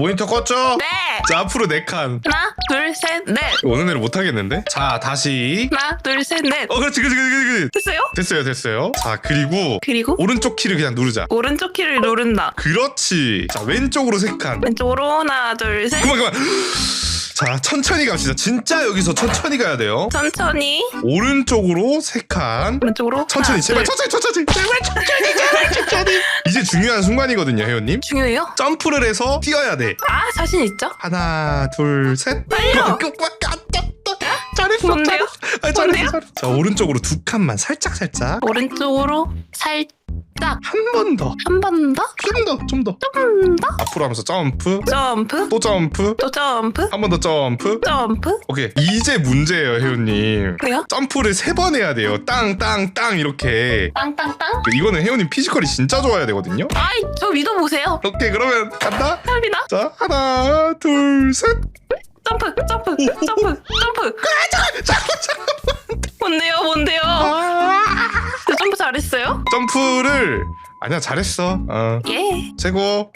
모니터 껐죠? 네. 자 앞으로 네 칸. 하나, 둘, 셋, 넷. 애를 못 하겠는데? 자 다시. 하나, 둘, 셋, 넷. 어 그렇지 그렇지 그렇지 그렇지. 됐어요? 됐어요 됐어요. 자 그리고 그리고 오른쪽 키를 그냥 누르자. 오른쪽 키를 누른다. 그렇지. 자 왼쪽으로 세 칸. 왼쪽으로 하나, 둘, 셋. 그만 그만. 자 천천히 갑시다. 진짜 여기서 천천히 가야 돼요. 천천히 오른쪽으로 세 칸. 왼쪽으로 천천히 하나, 제발 둘. 천천히 천천히 제발 천천히 중요한 순간이거든요 혜원님. 중요해요? 점프를 해서 뛰어야 돼. 아 자신 있죠? 하나 둘 셋. 빨리요. 잘했어. 뭔데요? 잘했어. 아, 잘했어, 뭔데요? 잘했어. 자 오른쪽으로 두 칸만 살짝 살짝. 오른쪽으로 살짝 한 번 더. 한 번 더, 좀 더, 좀 더. 좀 더. 앞으로 하면서 점프. 점프, 또 점프. 또 점프, 한 번 더 점프. 점프. 오케이. 이제 문제예요, 혜원님. 왜요? 점프를 세 번 해야 돼요. 땅, 땅, 땅 이렇게. 땅땅땅. 이거는 혜원님 피지컬이 진짜 좋아야 되거든요. 아이 저 믿어보세요. 오케이, 그러면 간다. 합니다. 자, 하나, 둘, 셋. 점프, 점프, 점프, 점프. 잘했어요? 점프를 아니야 잘했어. 어 예. 최고.